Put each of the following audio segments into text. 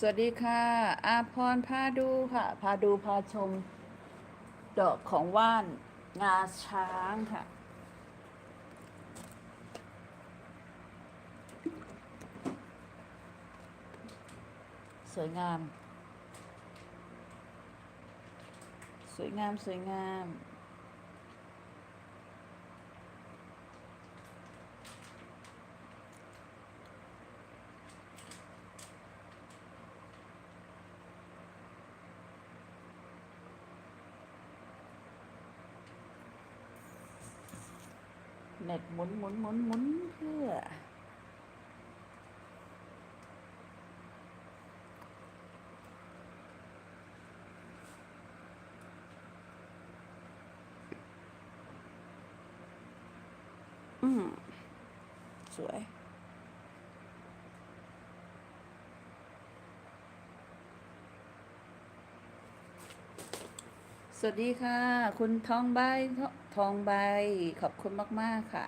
สวัสดีค่ะ อาพรพาดูค่ะ พาดูพาชม ดอกของว่านงาช้างค่ะ สวยงาม สวยงามสวยงาม เน็ตหมุนหมุนหมุนหมุนเพื่อ อืม สวย วัสดีค่ะ คุณทองใบทองใบ ขอบคุณมาก ๆ ค่ะ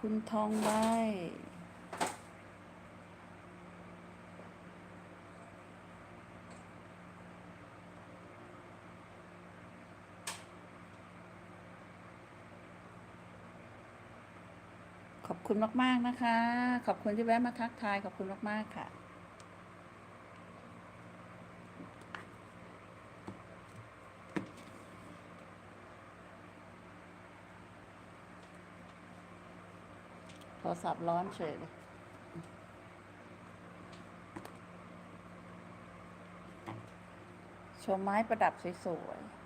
คุณทองใบ ขอบคุณมาก ๆ นะคะ ขอบคุณที่แวะมาทักทาย ขอบคุณมาก ๆ ค่ะ ศัพท์ร้อนเฉยเลยชมไม้ประดับสวยๆ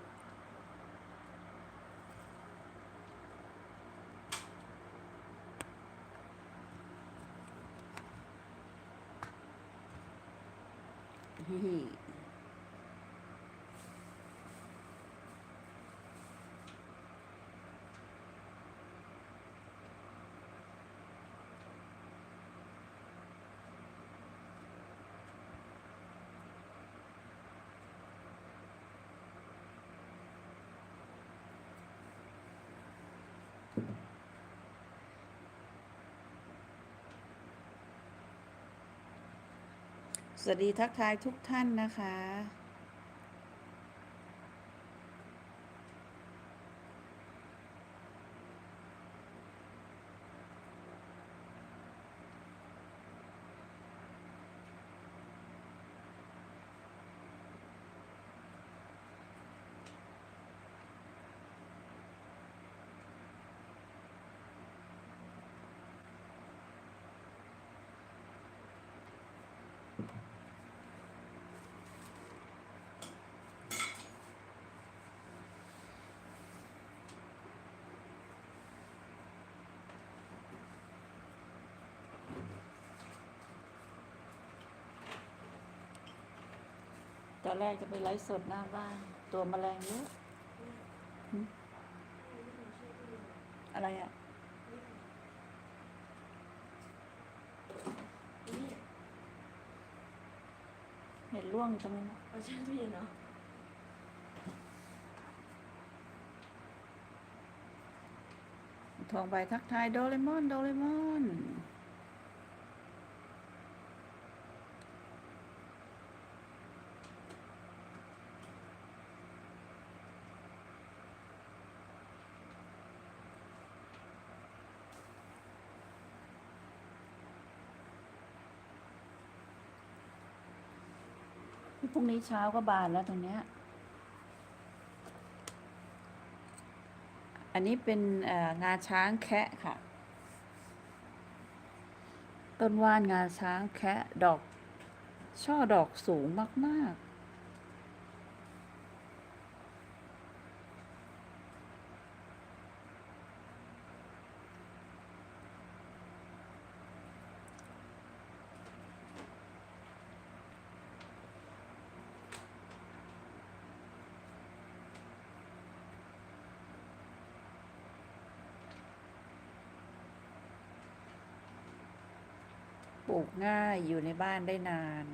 สวัสดีทักทายทุกท่านนะคะ อนแรกจะไปไลฟ์สดหน้าบ้าน ตัวแมลงเยอะหึอะไรอะเห็นร่วงอยู่ตรงนั้นน่ะเอาใช่พี่เนาะทองใบทักทายโดเรมอน โดเรมอน พรุ่งนี้เช้าก็บานแล้วตรงเนี้ย อันนี้เป็นงาช้างแคะค่ะ ต้นว่านงาช้างแคะดอก ช่อดอกสูงมาก ๆ ปลูกง่ายอยู่ในบ้านได้นาน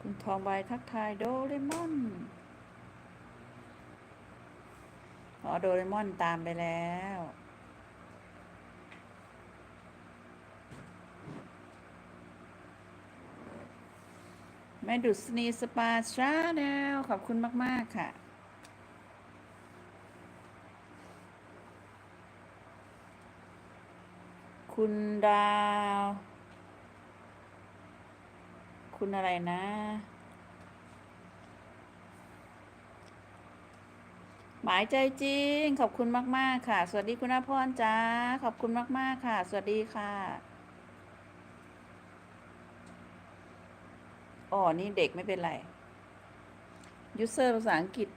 คุณทองใบทักทายโดเรมอน โดเรมอนตามไปแล้ว แม่ดุษณีสปาชาแนลขอบคุณมาก ๆ ค่ะคุณดาว คุณอะไรนะ หมายใจจริง ขอบคุณมาก ๆ ค่ะ สวัสดีคุณอาพรจ้า ขอบคุณมาก ๆ ค่ะ สวัสดีค่ะอ๋อนี่เด็กไม่เป็นไรยูเซอร์ภาษาอังกฤษ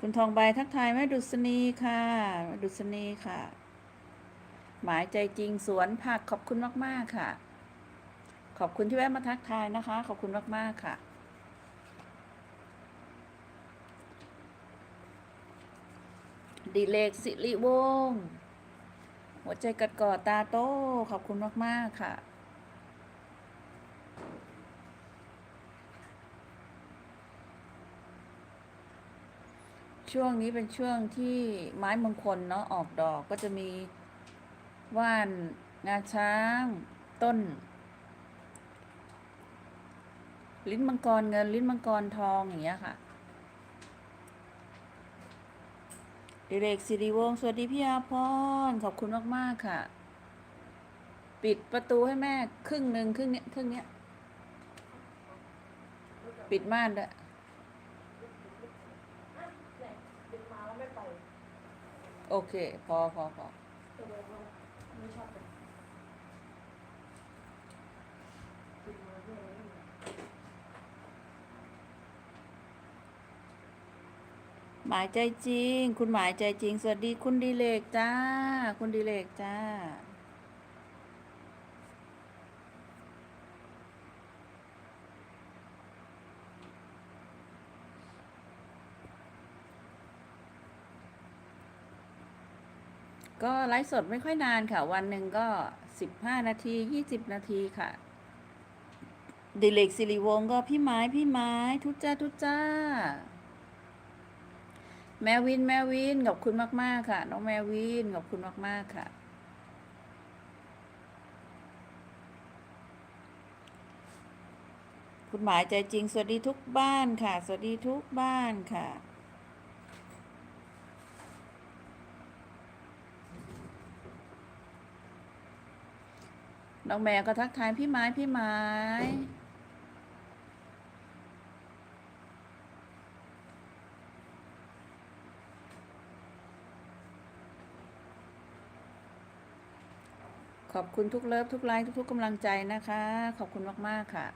คุณทองใบทักทายแม่ดุษณีค่ะแม่ดุษณีค่ะ หมายใจจริงสวนผักขอบคุณมาก ๆ ค่ะ ขอบคุณที่แวะมาทักทายนะคะ ขอบคุณมาก ๆ ค่ะ ดีเลกสิริวงศ์หัวใจกัดก่อตาโต ขอบคุณมาก ๆ ค่ะช่วงนี้เป็นช่วงที่ไม้มงคลเนาะออกดอกก็จะมี ว่าน งาช้าง ต้น ลิ้นมังกรเงิน ลิ้นมังกรทองอย่างเงี้ยค่ะดิเรกสิริวงสวัสดีพี่อาพรขอบคุณมาก ๆ ค่ะ ปิดประตูให้แม่ ครึ่งหนึ่งครึ่งเนี้ยครึ่งเนี้ย ปิดม่านด้วยดึกมาแล้วไม่ไปโอเค พอพอพอ ไม่ชอบเป็นดึกมาเพื่อะไรไม่รู้หมายใจจริง คุณหมายใจจริง สวัสดีคุณดีเลกจ้า คุณดีเลกจ้า ก็ไลฟ์สดไม่ค่อยนานค่ะ วันหนึ่งก็สิบห้านาทียี่สิบนาทีค่ะ ดิเลกสิริวงก็พี่ไม้พี่ไม้ ทุจ้าทุจ้า แมววินแมววินขอบคุณมาก ๆ ค่ะ น้องแมววินขอบคุณมาก ๆ ค่ะ คุณหมายใจจริง สวัสดีทุกบ้านค่ะ สวัสดีทุกบ้านค่ะ น้องแมวก็ทักทายพี่ไม้พี่ไม้ ขอบคุณทุกเลิฟทุกไลค์ทุกๆกำลังใจนะคะ ขอบคุณมาก ๆ ค่ะ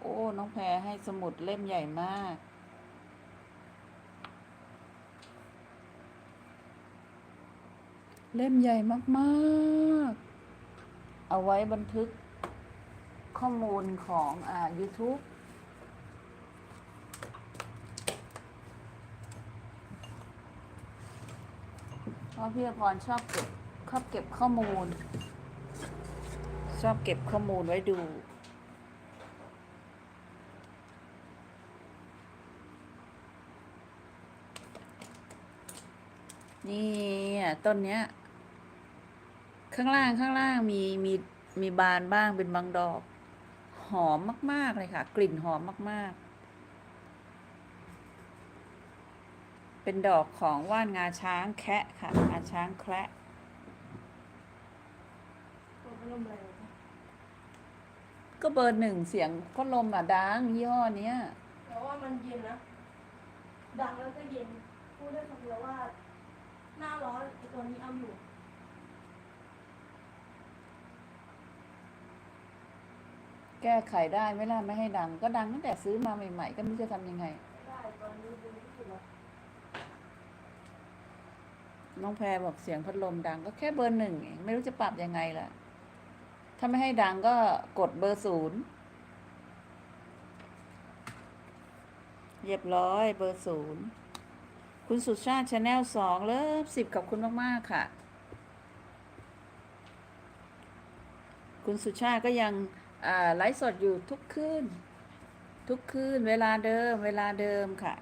โอ้ น้อง แพรให้สมุดเล่มใหญ่มาก เล่มใหญ่มากๆ เอาไว้บันทึกข้อมูลของอ่า YouTube เพราะพี่อภรชอบเก็บชอบเก็บข้อมูล ชอบเก็บข้อมูลไว้ดู นี่อะต้นเนี้ย ข้างล่างข้างล่างมีมีมีบานบ้างเป็นบางดอก หอมมาก ๆ เลยค่ะ กลิ่นหอมมาก ๆ เป็นดอกของว่านงาช้างแคะค่ะ งาช้างแคระตัวพัดลมแรงนะก็เบอร์หนึ่งเสียงพัดลมอะดังยี่ห้อเนี้ยแต่ว่ามันเย็นนะดังแล้วก็เย็นพูดได้คำเดียวว่า หน้าร้อนไอ้ตัวนี้เอาอยู่ แก้ไขได้ไหม่ล่ะไม่ให้ดัง ก็ดังตั้งแต่ซื้อมาใหม่ๆ ก็ไม่รู้จะทำยังไงไม่ได้ตอนนี้ดีที่สุดแล้วน้องแพรบอกเสียงพัดลมดังก็แค่เบอร์หนึ่งเองไม่รู้จะปรับยังไงล่ะ ถ้าไม่ให้ดังก็กดเบอร์ศูนย์เรียบร้อยเบอร์ศูนย์ คุณสุชาติชาแนลสองเลิฟสิบขอบคุณมาก ๆ ค่ะ คุณสุชาติก็ยังไลฟ์สดอยู่ทุกคืนทุกคืนเวลาเดิมเวลาเดิมค่ะ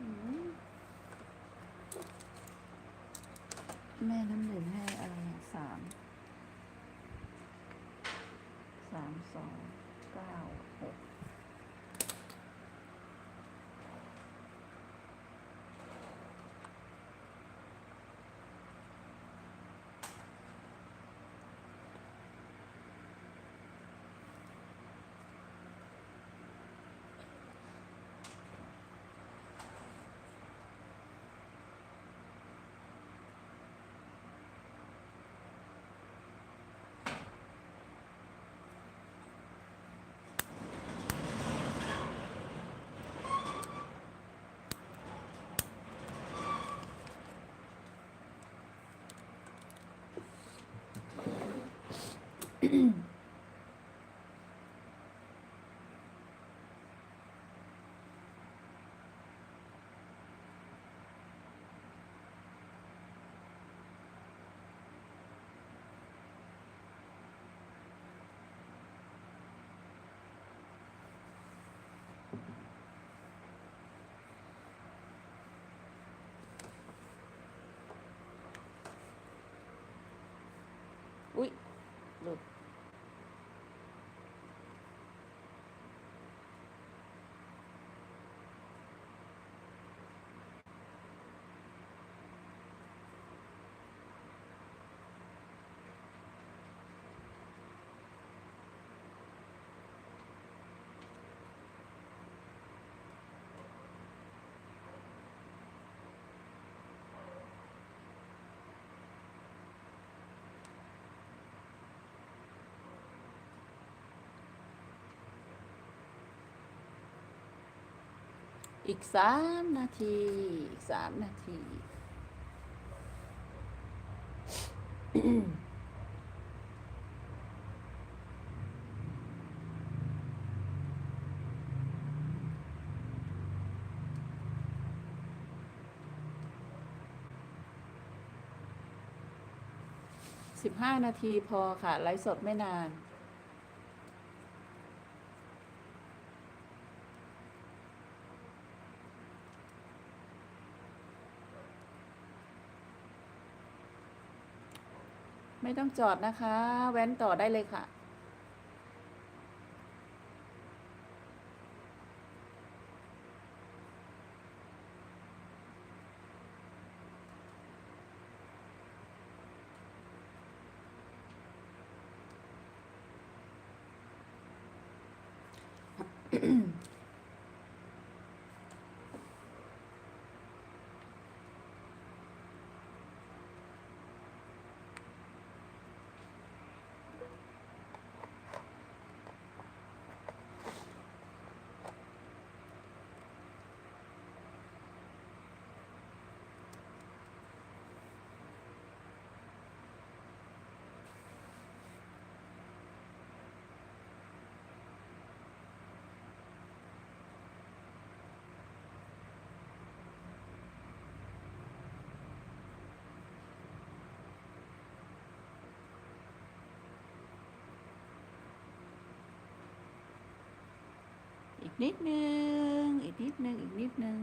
อืม แม่น้ำหนึ่งให้อะไรอะสามสามสองเก้าหก อุ๊ย อีกสามนาที อีกสามนาที สิบห้านาทีพอค่ะ ไลฟ์สดไม่นาน ไม่ต้องจอดนะคะ แว้นต่อได้เลยค่ะ นิดนึงอีกนิดนึงอีกนิดนึง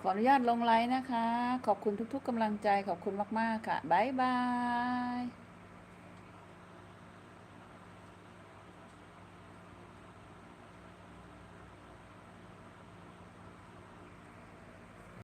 ขออนุญาตลงไลน์นะคะ ขอบคุณทุกๆกำลังใจขอบคุณมาก ๆ ค่ะ บ๊ายบาย